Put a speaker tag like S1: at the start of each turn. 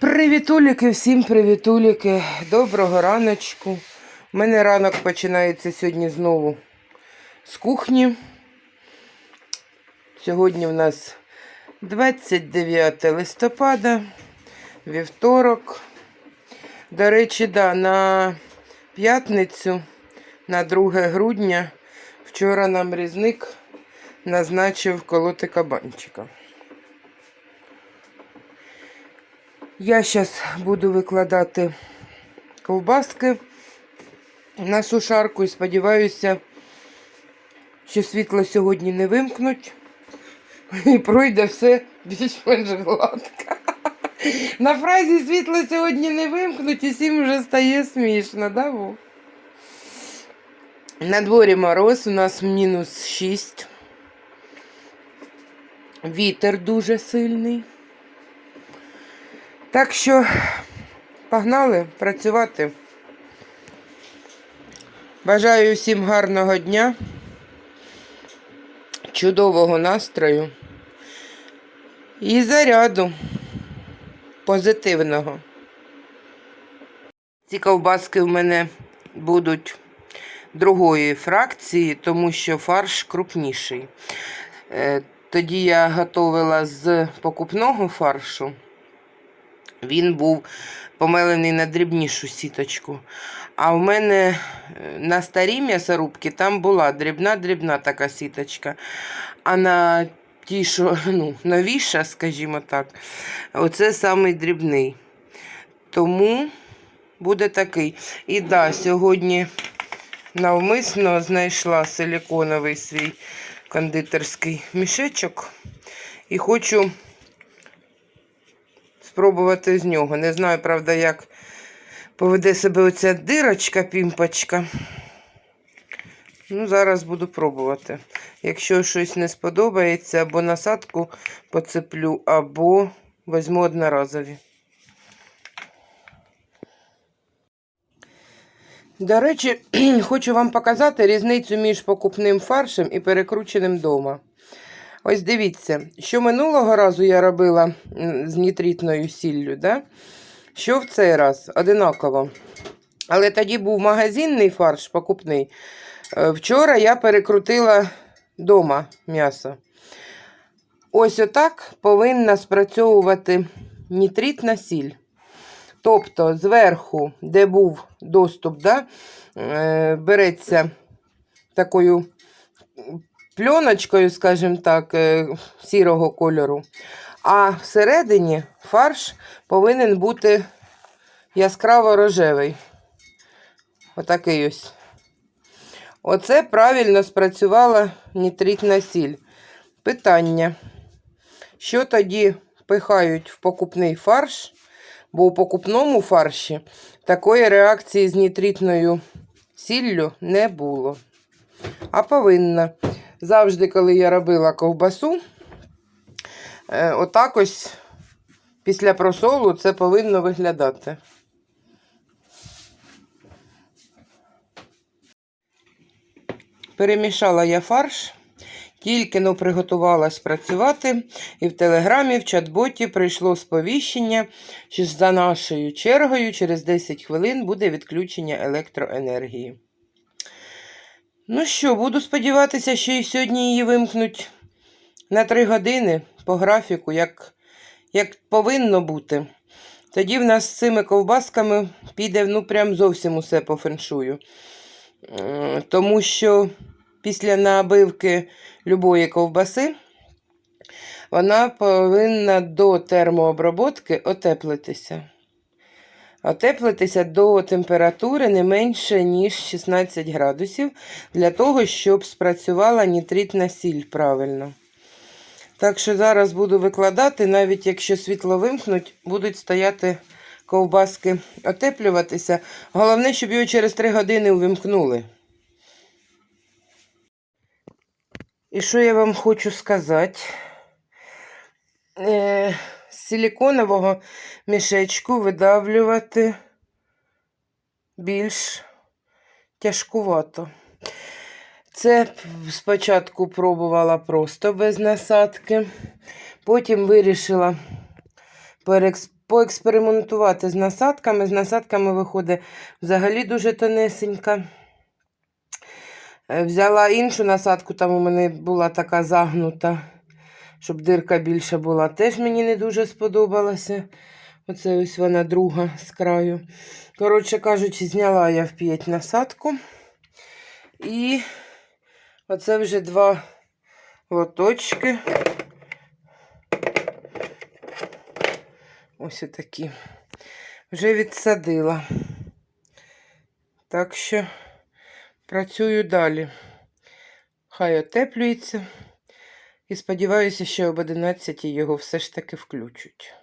S1: Привітуліки, всім привітуліки. Доброго раночку. У мене ранок починається сьогодні знову з кухні. Сьогодні в нас 29 листопада, вівторок. До речі, да, на п'ятницю, на 2 грудня, вчора нам різник назначив колоти кабанчика. Я зараз буду викладати ковбаски на сушарку і сподіваюся, що світло сьогодні не вимкнуть і пройде все більш-менш гладко. На фразі світло сьогодні не вимкнуть і всім вже стає смішно, да, Вов? На дворі мороз, у нас мінус 6. Вітер дуже сильний. Так що погнали працювати. Бажаю всім гарного дня, чудового настрою і заряду позитивного. Ці ковбаски в мене будуть другої фракції, тому що фарш крупніший. Е, Тоді я готувала з покупного фаршу. Він був помелений на дрібнішу сіточку. А в мене е, на старій м'ясорубці там була дрібна-дрібна така сіточка. А на ті, що ну, новіша, скажімо так, оце самий дрібний. Тому буде такий. І да, сьогодні навмисно знайшла силіконовий свій кондитерський мішечок. І хочу спробувати з нього. Не знаю, правда, як поведе себе оця дирочка, пімпочка. Ну, зараз буду пробувати. Якщо щось не сподобається, або насадку поцеплю, або візьму одноразові. До речі, хочу вам показати різницю між покупним фаршем і перекрученим вдома. Ось дивіться, що минулого разу я робила з нітритною сіллю, да? що в цей раз одинаково. Але тоді був магазинний фарш покупний. Е, Вчора я перекрутила вдома м'ясо. Ось отак повинна спрацьовувати нітритна сіль. Тобто зверху, де був доступ, да, е, береться такою пленочкою, скажімо так, е, сірого кольору. А всередині фарш повинен бути яскраво рожевий. Отакий ось. Оце правильно спрацювала нітритна сіль. Питання. Що тоді пихають в покупний фарш? Бо у покупному фарші такої реакції з нітритною сіллю не було. А повинна. Завжди, коли я робила ковбасу, е, отак ось після просолу це повинно виглядати. Перемішала я фарш, тільки но приготувалась працювати, і в телеграмі, в чат-боті прийшло сповіщення, що за нашою чергою через 10 хвилин буде відключення електроенергії. Ну що, буду сподіватися, що і сьогодні її вимкнуть на 3 години по графіку, як, як повинно бути. Тоді в нас з цими ковбасками піде ну, прям зовсім усе по феншую. Тому що після набивки любої ковбаси вона повинна до термооброботки отеплитися. Отеплитися до температури не менше, ніж 16 градусів, для того, щоб спрацювала нітритна сіль правильно. Так що зараз буду викладати, навіть якщо світло вимкнуть, будуть стояти ковбаски отеплюватися. Головне, щоб його через 3 години увімкнули. І що я вам хочу сказати? Е, з силіконового мішечку видавлювати більш тяжкувато. Це спочатку пробувала просто без насадки, потім вирішила поекспериментувати з насадками. З насадками виходить взагалі дуже тонесенька. Е, Взяла іншу насадку, там у мене була така загнута, щоб дирка більша була. Теж мені не дуже сподобалася. Оце ось вона друга з краю. Коротше кажучи, зняла я в п'ять насадку. І оце вже два лоточки. Ось такі. Вже відсадила. Так що працюю далі. Хай отеплюється. І сподіваюся, що об 11 його все ж таки включать.